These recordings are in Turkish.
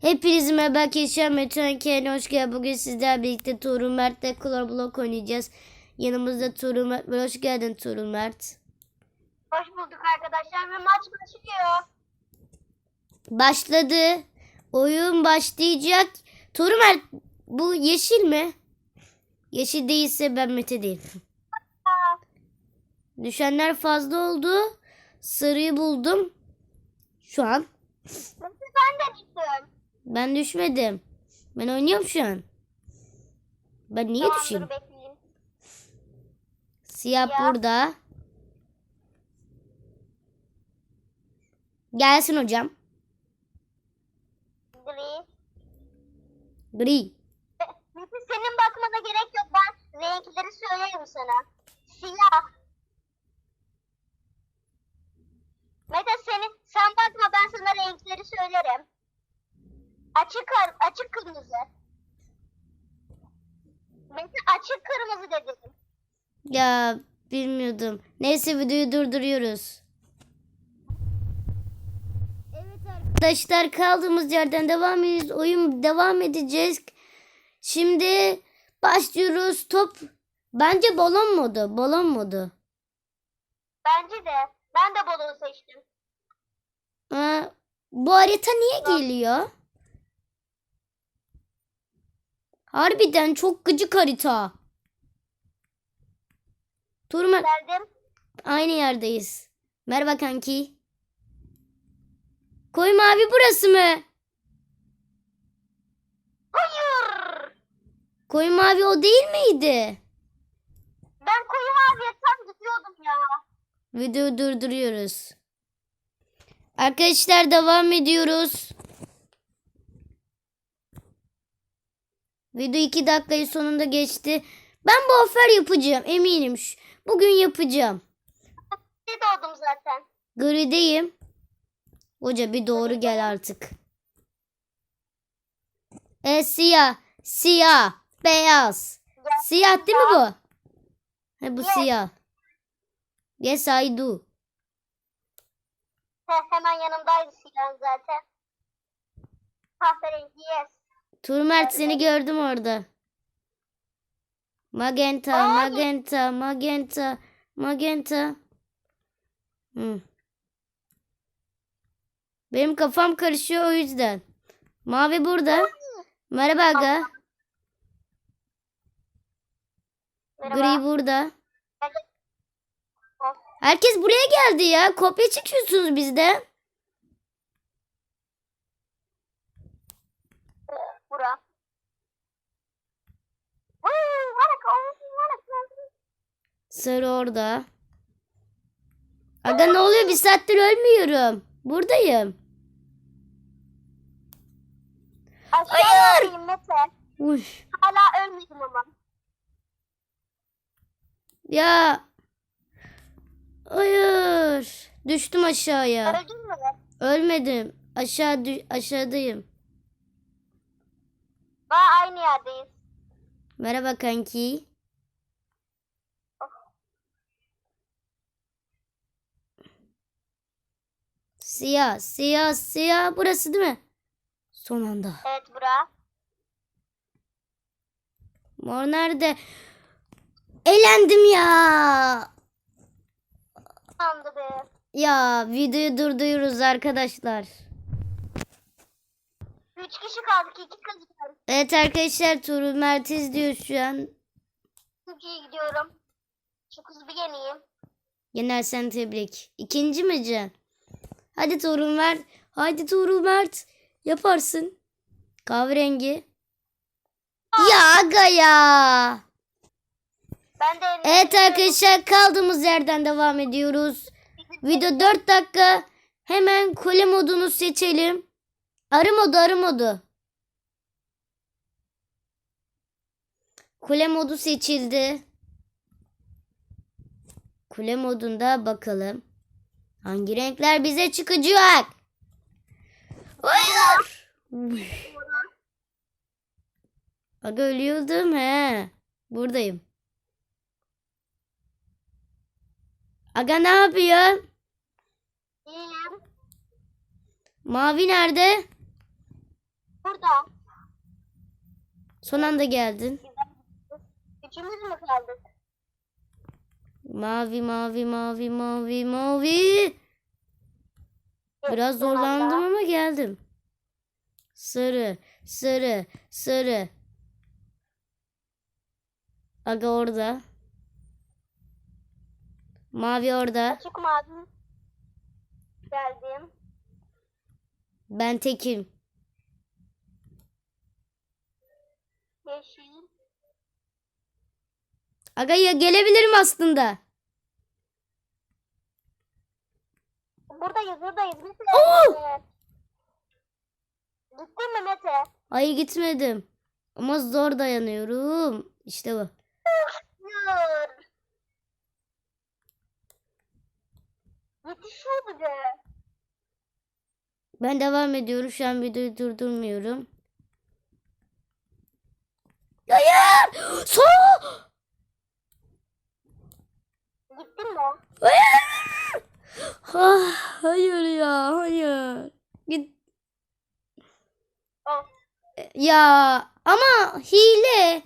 Hepinize merhaba arkadaşlar. Metehan Kaya'na hoş geldin. Bugün sizlerle birlikte Tuğrul Mert'le Color Block oynayacağız. Yanımızda Tuğrul Mert var. Hoş geldin Tuğrul Mert. Hoş bulduk arkadaşlar ve maç başlıyor. Başladı. Oyun başlayacak. Tuğrul Mert bu yeşil mi? Yeşil değilse ben Mete değilim. Düşenler fazla oldu. Sarıyı buldum. Şu an. Ben de düştüm. Ben düşmedim. Ben oynuyorum şu an. Ben niye Tamam, düşeyim? bekleyeyim. Siyah Ya. burada. Gelsin hocam. Gri. Gri. Senin bakmana gerek yok. Ben renkleri söylerim sana. Siyah. Mete seni sen bakma ben sana renkleri söylerim. Açık açık kırmızı. Mete açık kırmızı dedim. Ya bilmiyordum. Neyse videoyu durduruyoruz. Evet arkadaşlar kaldığımız yerden devam ediyoruz. Oyun devam edeceğiz. Şimdi başlıyoruz. Top bence balon modu. Balon modu. Bence de. Ben de balonu seçtim. Aa, bu harita niye geliyor? Harbiden çok gıcık harita. Turma Geldim. aynı yerdeyiz. Merhaba kanki. Koy mavi burası mı? Hayır. Koy mavi o değil miydi? Ben koyu maviye tam gidiyordum ya. Videoyu durduruyoruz. Arkadaşlar devam ediyoruz. Video 2 dakikayı sonunda geçti. Ben bu ofer yapacağım eminim. Bugün yapacağım. Ne doğdum zaten. Grideyim. Hoca bir doğru gel artık. E siyah, siyah, beyaz. Siyah değil mi bu? He bu Yes. siyah. Yes I do. He, hemen yanımdaydı silah zaten. Kahverengi yes. Turmert seni gördüm orada. Magenta, Aa, magenta, magenta, magenta. Hı. Benim kafam karışıyor o yüzden. Mavi burada. Merhaba aga. Merhaba. Gri burada. Herkes buraya geldi ya. Kopya çekiyorsunuz bizden. Sarı orada. Aga ne oluyor? Bir saattir ölmüyorum. Buradayım. Mete. Uy. Hala ölmedim ama. Ya. Hayır. Düştüm aşağıya. Öldün mü? Ölmedim. Aşağı aşağıdayım. Daha aynı yerdeyiz. Merhaba kanki. Siyah, siyah, siyah. Burası değil mi? Son anda. Evet bura. Mor nerede? Elendim ya. Sandı be. Ya videoyu durduruyoruz arkadaşlar. Üç kişi kaldık. iki kız gidiyorum. Evet arkadaşlar Tuğrul Mert izliyor şu an. Çok iyi gidiyorum. Şu kızı bir yeneyim. Yenersen tebrik. İkinci mi Can? Hadi Tuğrul Mert. Hadi Tuğrul Mert. Yaparsın. Kahverengi. Ya aga ya. Ben de Evet arkadaşlar kaldığımız yerden devam ediyoruz. Video 4 dakika. Hemen kule modunu seçelim. Arı modu arı modu. Kule modu seçildi. Kule modunda bakalım. Hangi renkler bize çıkacak? Hayır. Aga ölüyordum he. Buradayım. Aga ne yapıyorsun? İyiyim. Mavi nerede? Burada. Son anda geldin. Üçümüz mü kaldık? Mavi mavi mavi mavi mavi. Biraz zorlandım ama geldim. Sarı, sarı, sarı. Aga orada. Mavi orada. Açık mavi. Geldim. Ben tekim. Yeşil. Aga ya gelebilirim aslında. Buradayız buradayız. Mete. Oo! Gittin mi Mete? Hayır gitmedim. Ama zor dayanıyorum. İşte bu. Hayır. Yetişiyor bir de. Ben devam ediyorum. Şu an videoyu durdurmuyorum. Hayır! Son! Gittin mi? Hayır! Ah, hayır ya, hayır. Git. Oh. Ya ama hile.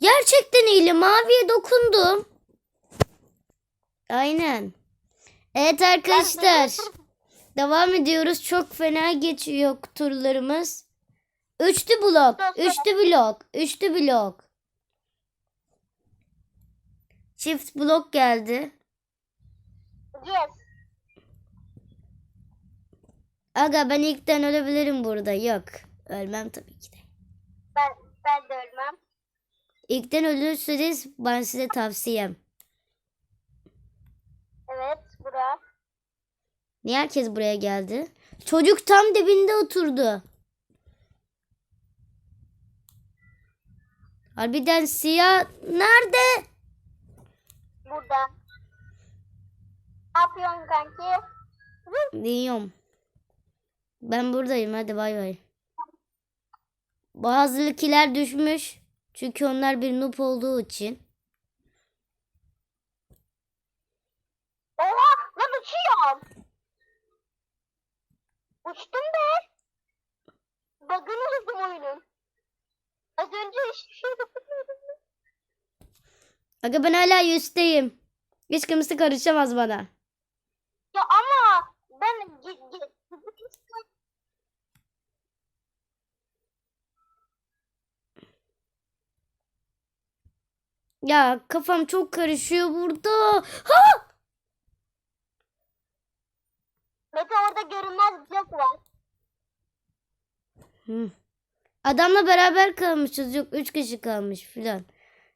Gerçekten hile. Maviye dokundum. Aynen. Evet arkadaşlar. Devam ediyoruz. Çok fena geçiyor turlarımız. Üçlü blok. Üçlü blok. Üçlü blok. Çift blok geldi. Yes. Aga ben ilkten ölebilirim burada. Yok. Ölmem tabii ki de. Ben, ben de ölmem. İlkten ölürseniz ben size tavsiyem. Evet bura. Niye herkes buraya geldi? Çocuk tam dibinde oturdu. Harbiden siyah nerede? Burada. Ne yapıyorsun kanki? Diyorum. Ben buradayım hadi bay bay. Bazıkiler düşmüş. Çünkü onlar bir noob olduğu için. Oha lan uçuyorum. Uçtum be. Bug'ını buldum oyunun. Az önce hiçbir şey. Aga ben hala yüzteyim. Hiç kimse karışamaz bana. Ya ama ben Ya kafam çok karışıyor burada. Ha! Mete orada görünmez blok var. Hı. Adamla beraber kalmışız. Yok üç kişi kalmış filan.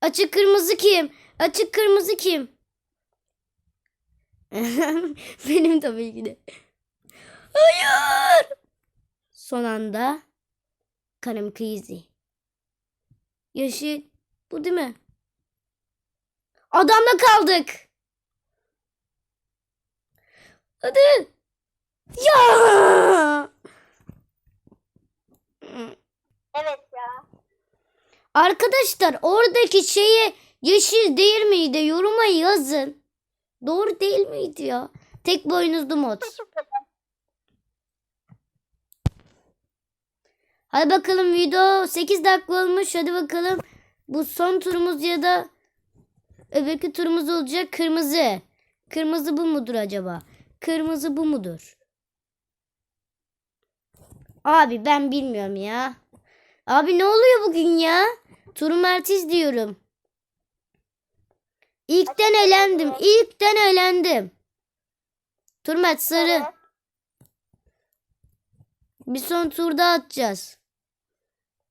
Açık kırmızı kim? Açık kırmızı kim? Benim tabii ki de. Hayır. Son anda kanım krizi. Yeşil. Bu değil mi? Adamla kaldık. Hadi. Ya. Evet ya. Arkadaşlar oradaki şeye yeşil değil miydi? Yoruma yazın. Doğru değil miydi ya? Tek boynuzlu mod. Hadi bakalım video 8 dakika olmuş. Hadi bakalım. Bu son turumuz ya da öbürkü turumuz olacak. Kırmızı. Kırmızı bu mudur acaba? Kırmızı bu mudur? Abi ben bilmiyorum ya. Abi ne oluyor bugün ya? Turum Ertiz diyorum. İlkten elendim. İlkten elendim. Turmet sarı. Bir son turda atacağız.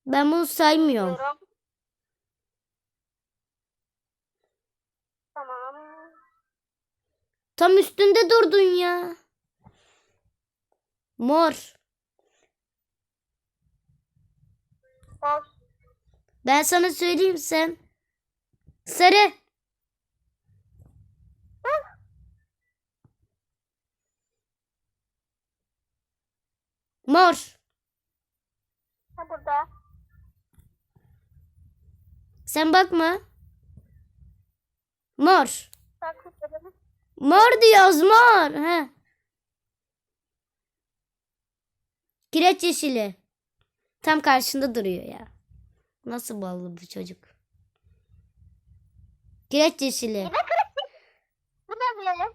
Ben bunu saymıyorum. Tam üstünde durdun ya. Mor. Hoş. Ben sana söyleyeyim sen. Sarı. Mor. Ha burada. Sen bakma. Mor. Mor diyoruz mor. He. Kireç yeşili. Tam karşında duruyor ya. Nasıl ballı bu çocuk? Kireç yeşili. Bu ne böyle?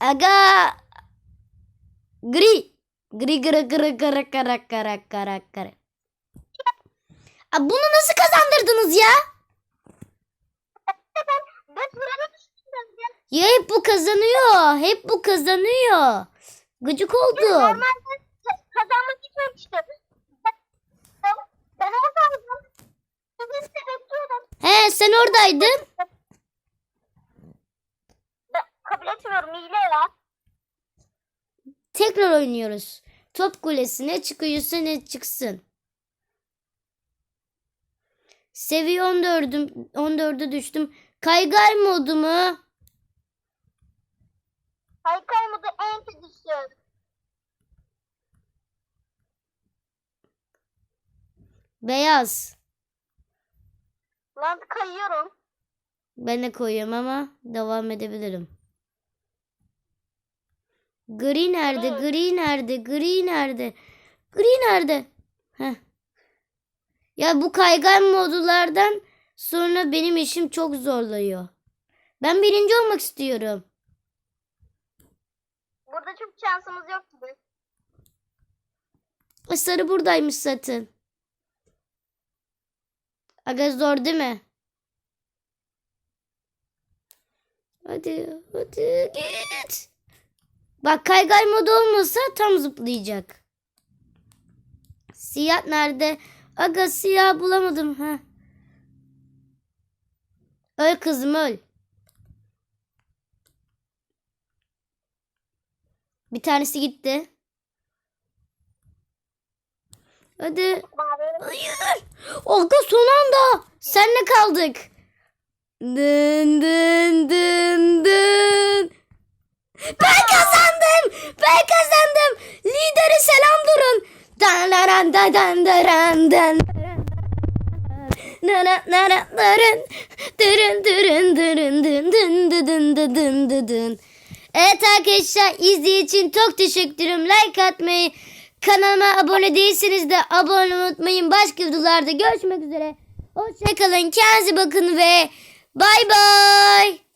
Aga gri. Gri gri gri gri gri gri gri gri. Aa, bunu nasıl kazandırdınız ya? Ya. Hep bu kazanıyor. Hep bu kazanıyor. Gıcık oldum. Normalde kazanmak gitmemiştim. Ben, oradaydım. Sizin de bekliyordum. He sen oradaydın. Ben kabul etmiyorum hile ya. Tekrar oynuyoruz. Top kulesine çıkıyorsa ne çıksın. Seviye 14'üm 14'e düştüm. Kaygay modu mu? Haykay modu en kötüsü. Beyaz. Lan kayıyorum. Ben de koyuyorum ama devam edebilirim. Gri nerede? Evet. Gri nerede? Gri nerede? Gri nerede? Heh. Ya bu kaygan modlardan sonra benim işim çok zorluyor. Ben birinci olmak istiyorum. Burada çok şansımız yok gibi. E, Sarı buradaymış zaten. Aga zor değil mi? Hadi hadi git. Bak kaygay modu olmasa tam zıplayacak. Siyah nerede? Aga siyah bulamadım. ha. Öl kızım öl. Bir tanesi gitti. Hadi. Hayır. Olga son anda. Senle kaldık. Dın dın dın dın. Ben kazandım. Ben kazandım. Lideri selam durun. Dan dan dan dan dan dan. Nara nara narın. Dırın dırın dırın dın dın dı dın dı dın dı dın. Evet arkadaşlar izlediğiniz için çok teşekkürüm. Like atmayı, kanalıma abone değilseniz de abone unutmayın. Başka videolarda görüşmek üzere. Hoşçakalın. Kendinize bakın ve bay bay.